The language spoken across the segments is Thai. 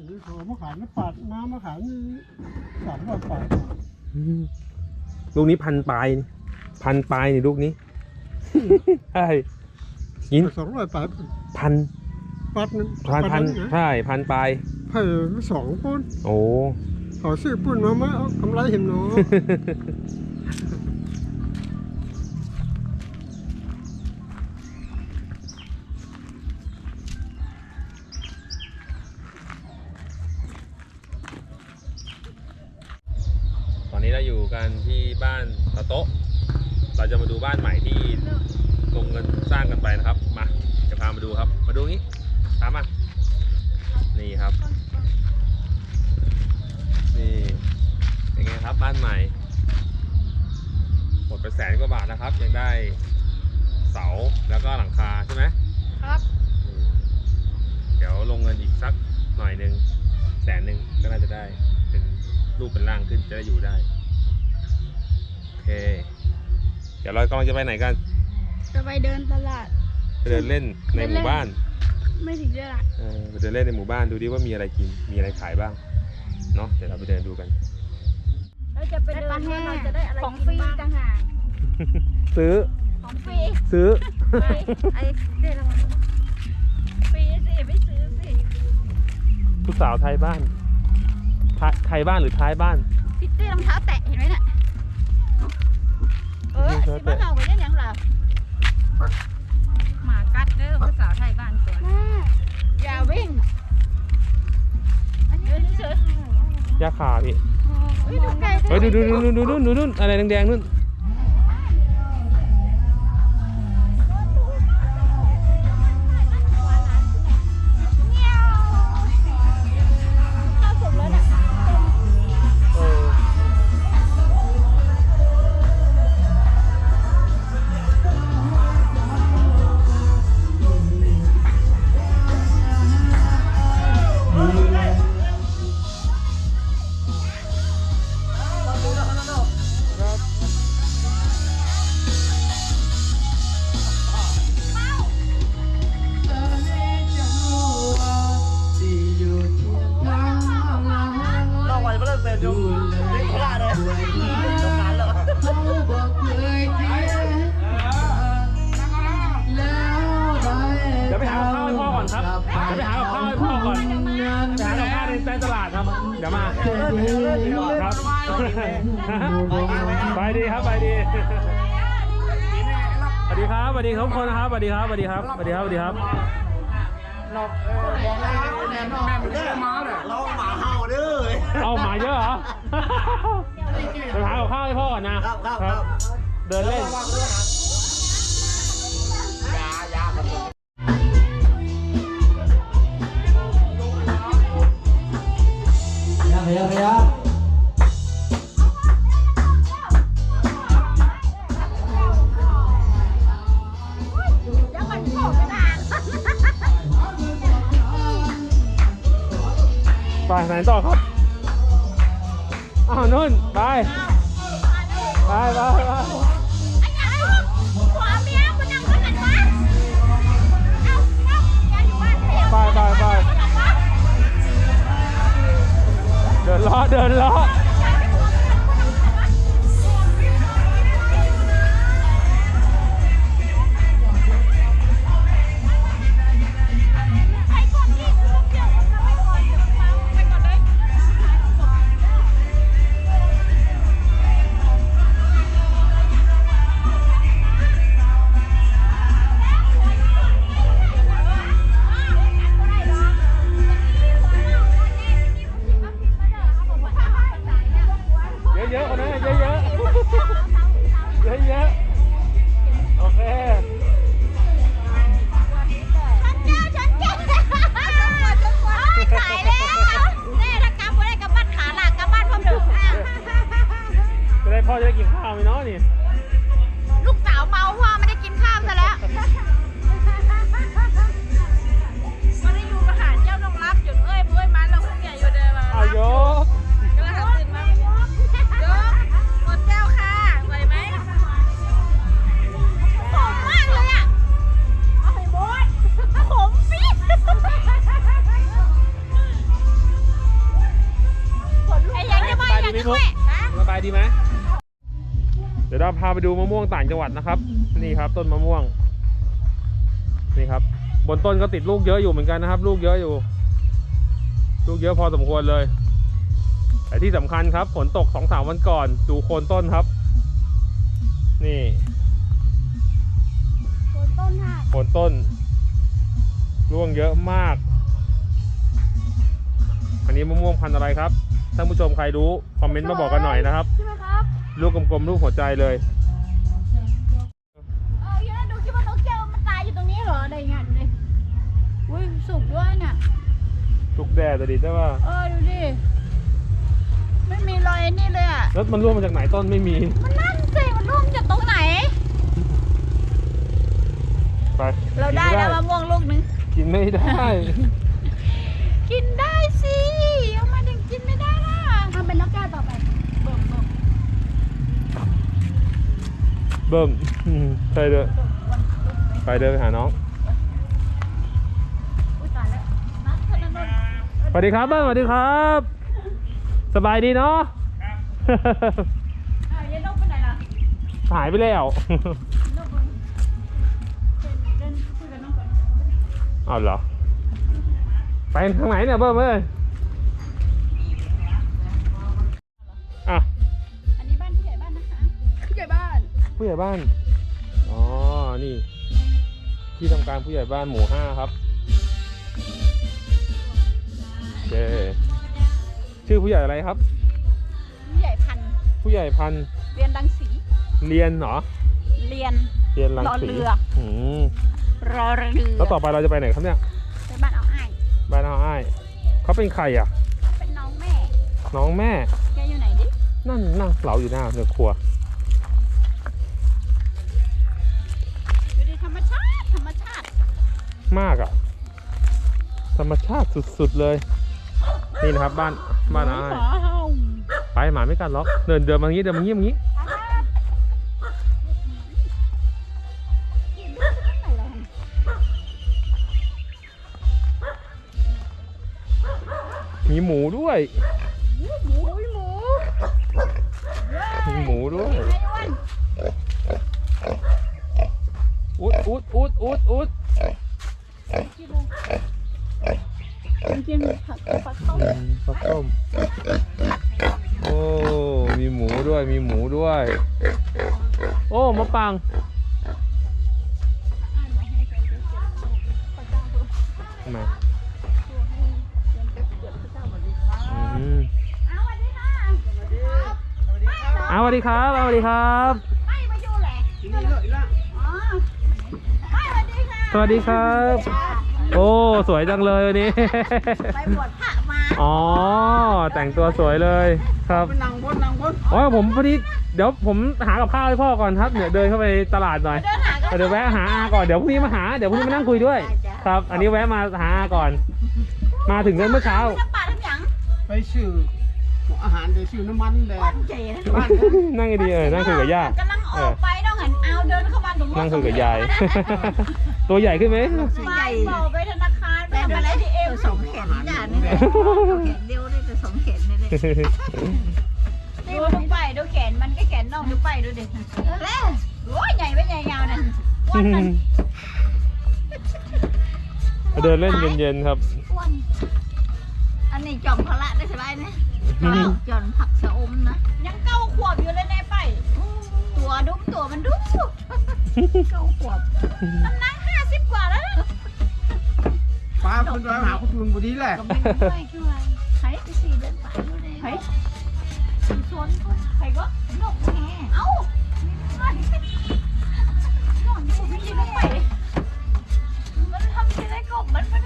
สีหัวมะขามนี่ปัดน้ำมะขามนี่สามร้อยปัดอืมลูกนี้พันปลายนี่พันปลายนี่ลูกนี้ใช่ยินสองร้อยปัดพันปัดนึงพันพันนะใช่พันปลายเพิ่มสองปุ้นโอ้เขาซื้อปุ้นมาไหมเอากำไรเห็นเนาะ นนี้เราอยู่กันที่บ้านตะโต๊ะ เราจะมาดูบ้านใหม่ที่ลงเงินสร้างกันไปนะครับ มาจะพามาดูครับ มาดูงี้ตามมา นี่ครับ นี่เป็นไงครับบ้านใหม่หมดไปแสนกว่าบาทนะครับ ยังได้เสาแล้วก็หลังคาใช่ไหมครับอืมเดี๋ยวลงเงินอีกสักหน่อยหนึ่งแสนหนึ่งก็น่าจะได้เป็นรูปเป็นร่างขึ้นจะได้อยู่ได้โอ เค เดี๋ยวเรากำลังจะไปไหนกันจะไปเดินตลาด ไปเดินเล่นในหมู่บ้านไม่ถึงตลาดเออไปเดินเล่นในหมู่บ้านดูดิว่ามีอะไรกิน มีอะไรขายบ้าง เนาะ เดี๋ยวเราไปเดินดูกัน เราจะไปเดินว่าเราจะได้อะไรของกินฟรีบ้างต่างหากซื้อ ของฟรี ซื้อไปไอ้เดี๋ยวเราฟรีสิไม่ซื้อสิผู้สาวไทยบ้าน ไทยไทยบ้านหรือท้ายบ้านพิตตี้รองเท้าแตะเห็นไหมน่ะเมาเห่าไปได้ยังล่ะหมากัดเด้อผู้สาวไทยบ้านสวนอย่าวิ่งเดินเฉยยาขาพี่เฮ้ยดูดูดูดูดูดูดูอะไรแดงแดงนู่น ในในตลาดครับ เดี๋ยวมา ครับ ไปดีครับ ไปดี สวัสดีครับ สวัสดีทุกคนนะครับ สวัสดีครับ สวัสดีครับ สวัสดีครับ สวัสดีครับเราหมาเห่าเด้อเอาหมาเยอะเหรอไปหากับข้าวให้พ่อก่อนนะครับ ครับครับเดินเล่น 到 ดูมะม่วงต่างจังหวัดนะครับ นี่ครับ ต้นมะม่วง นี่ครับ บนต้นก็ติดลูกเยอะอยู่เหมือนกันนะครับ ลูกเยอะอยู่ ลูกเยอะพอสมควรเลยแต่ที่สำคัญครับฝนตกสองสามวันก่อน ดูโคนต้นครับ นี่โคนต้นหักโคนต้น ร่วงเยอะมาก อันนี้มะม่วงพันธุ์อะไรครับท่านผู้ชมใครรู้คอมเมนต์มาบอกกันหน่อยนะครับใช่ไหมครับลูกกลมๆรูปหัวใจเลย สุกด้วยเนี่ยทุกแดดแต่ดิได้ว่า เออดูดิ ไม่มีรอยไอ้นี่เลยอะ แล้วมันร่วงมาจากไหนต้นไม่มี มันนั่นสิมันร่วงจากตรงไหน ไปเราได้แล้วมะม่วงลูกนึง กินไม่ได้ กินได้สิเอามาถึงกินไม่ได้ล่ะทำเป็นนกแก้วต่อไป เบิ่มเบิ่มเบิ่มอืมไปเดินไปเดินไปหาน้อง สวัสดีครับเบิ้มสวัสดีครับ สบายดีเนาะอ้าวเย็นนกไปไหนล่ะหายไปแล้วนกมันเดินเดินคุยกับน้องก่อนเอาเหรอ ไปทางไหนเนี่ยเบิ้มเอ้ยอะอันนี้บ้านผู้ใหญ่บ้านนะคะผู้ใหญ่บ้าน ผู้ใหญ่บ้าน อ๋อ นี่ ที่ทำการผู้ใหญ่บ้านหมู่ห้าครับ เค ชื่อผู้ใหญ่อะไรครับ ผู้ใหญ่พันธุ์ผู้ใหญ่พันธุ์เรียนรังสีเรียนเหรอ เรียน เรียนรังสีรอเรือ อืมรอเรือแล้วต่อไปเราจะไปไหนครับเนี่ย ไปบ้านเอาอ้ายบ้านเอาอ้ายเขาเป็นใครอะ เป็นน้องแม่ น้องแม่ แกอยู่ไหนดิ นั่นนั่งเหลาอยู่หน้าเรือครัว อยู่ดีธรรมชาติ ธรรมชาติ มากอะ ธรรมชาติสุดๆเลย นี่นะครับบ้านบ้านเอาอ้ายไปหมาไม่กัดล็อกเดินเดินมาอย่างนี้เดินมาอย่างนี้อย่างนี้กินด้วยข้างในเลยมีหมูด้วย สวัสดีค่ะสวัสดีครับ โอ้ สวยจังเลยวันนี้ ไปบวชพระมาอ๋อ แต่งตัวสวยเลยครับไปนั่งบนนั่งบนอ๋อผมพอดีเดี๋ยวผมหากับข้าวให้พ่อก่อนครับ เดี๋ยวเดินเข้าไปตลาดหน่อย เดินหากันเดี๋ยวแวะหาอาก่อน เดี๋ยวพรุ่งนี้มาหา เดี๋ยวพรุ่งนี้มานั่งคุยด้วย ครับ อันนี้แวะมาหาอาก่อน มาถึงกันเมื่อเช้า น้ำปลาทั้งหยังไปชื่อหัว อาหารเดี๋ยวชื่อน้ำมันแดก้งอนเจนะบ้านนั่งดีๆเออนั่งคุยกับย่า กำลังออกไปต้องหันเอาเดินเข้ามาตรงนั่งคุยกับยาย ตัวใหญ่ขึ้นไหม ไปบอกไปธนาคารไปทำอะไรที่เอ็มสองแขนนี่จ้ะนี่แหละแขนเดียวนี่จะสองแขนนี่เลยดูดูไปดูแขนมันก็แขนน้องดูไปดูดิแล้วโอ้ยใหญ่ไปใหญ่ยาวเนี่ยอ้วนมันเดินเล่นเย็นๆครับ อ้วนอันนี้จอมพละได้สบายนะ จอนผักชะอมนะ ยังเก้าขวบอยู่เลยแน่ไป ตัวดุ้มตัวมันดุ้มเก้าขวบน้ำหนักห้าสิบกว่าแล้วนะป้าคุณไปหาคุณจูนบุดีแหละก็ไม่ด้วยใครไปสี่เดือนไปดูเลยเฮ้ยชวนใครก็นกแห่เอ้าก่อนก่อนผมไม่ยินลงไปมันทำอะไรก็มันมัน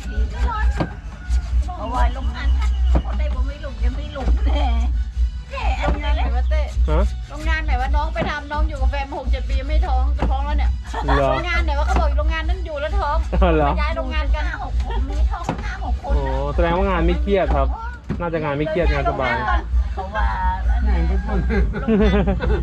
เป็ดผีก็ร้อนเอาไว้ลงงานท่านคนใดบ่ไม่ลงยังไม่ลงแน่แก่อัโรนงงานไหนนี้วะเต้ฮะ โรงงานไหนว่าน้องไปทำน้องอยู่กับแฟนมาหกเจ็ดปีไม่ท้องจะท้องแล้วเนี่ยเหรอ โรงงานไหนว่าเขาบอกอยู่โรงงานนั้นอยู่แล้วท้องอ๋อเหรอย้ายโรงงานกันห้าหกคนมีท้องห้าหกคนโอ้แสดงว่างานไม่เครียดครับ น่าจะงานไม่เครียดงานสบายเขาว่าไหนก็คน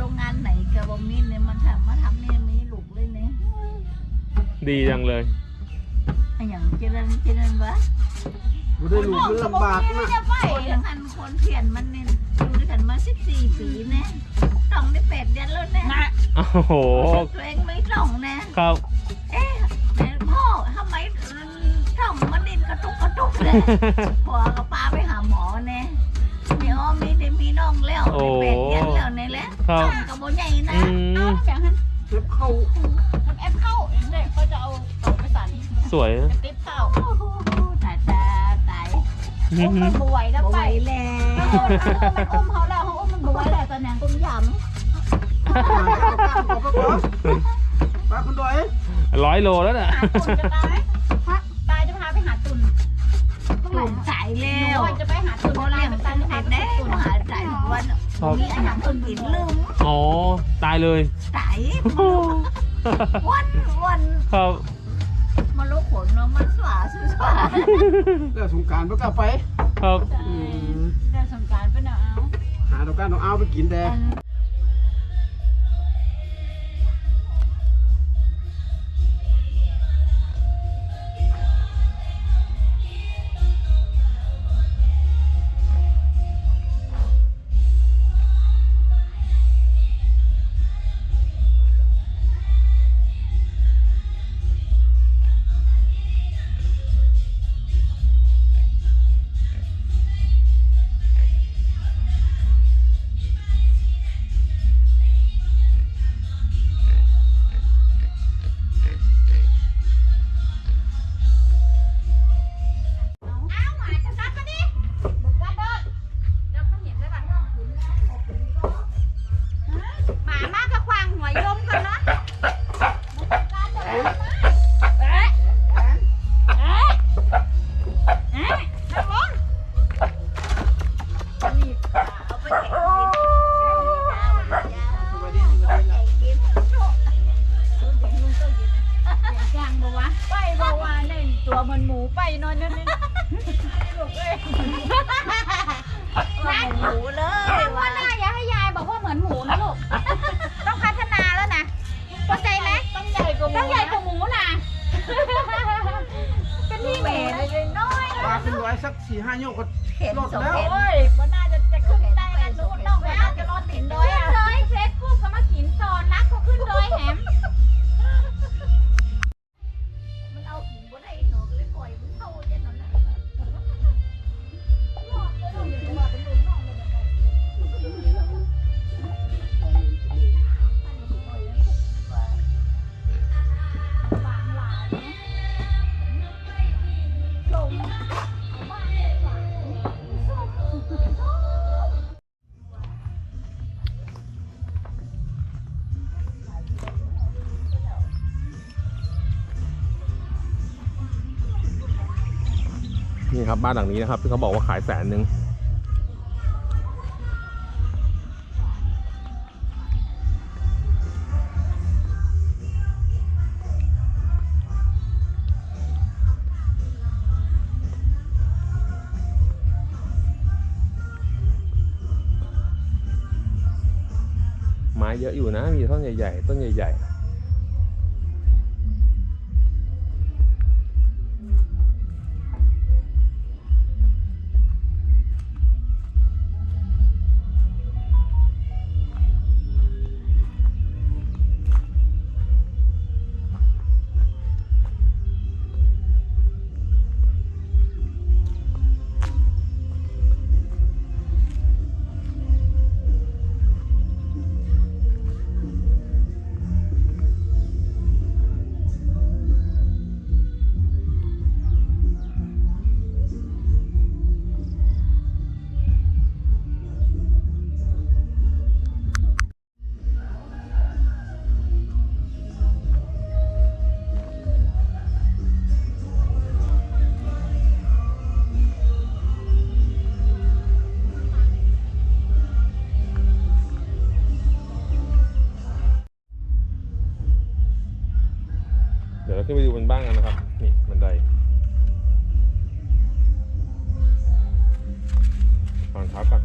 โรงงานไหนกับบมีเนี่ยมันทำมาทำเนี่ยมีลูกเลยเนี่ยดีจังเลย เจริญเจริญวะบุได้หลุดมันลำบากนะจะไปคนละพันคนเพียนมันเนี่ยอยู่ด้วยกันมาสิบสี่ปีนะต้องได้แปดเดือนแล้วนะโอ้โหตัวเองไม่ต้องนะครับเอ๊ะแต่พ่อทำไมช่องมันดินกระตุกกระตุกเลยพ่อก็พาไปหาหมอเนี่ยมีอ้อมมีได้มีน้องแล้วโอ้ได้แปดเดือนแล้วเนี่ยแหละครับช่องก็บ่ใหญ่นะอืมอย่างนั้นเก็บเข้าทำแอปเข้าเนี่ยเขาจะเอาต่อไป สวยนะติ๊บเข้าโอ้โหตายตายตายโอ้มันบวยแล้วไปแล้วมันอุ้มเขาแล้วเขาอุ้มมันบวยแล้วตอนนั้นตุ้มยำป้าคุณดอยร้อยโลแล้วน่ะตายตายจะพาไปหาตุนตุ่มตายแล้วจะไปหาตุนโบราณยมันนตัตายนจะพาไปแน่ตุนหาตายวันมีอาหารคนบินลืมอ๋อตายเลยตายวันวันครับ มาลุกขนเนาะมันสว่าสว่าเรื่องสงกรารเพื่อกลับไปครับ อืมได้สงการไป็นเอา หาดอกก้านดอกอ้าวไปกินแดงหม ป้าคุณดอยสักสี่ห้าโยกก็เห็นสมเห็น โอ้ยมันน่าจะจะขึ้นได้นะลูกน้องแล้วจะรอติดดอยอะดอยเฟซบุ๊กก็มากินตอนรักก็ขึ้นดอยแหม ครับบ้านหลังนี้นะครับที่เขาบอกว่าขายแสนหนึ่งไม้เยอะอยู่นะ มีต้นใหญ่ ๆ ต้นใหญ่ ๆ ขึ้นไปดูบนบ้านกันนะครับ นี่บันไดตอนเท้ากัน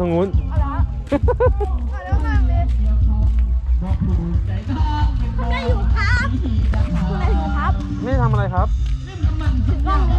นู่นเข้าทางนู้นคุณได้อยู่ครับคุณได้อยู่ครับ ไม่ได้ทำอะไรครับบ้างนี้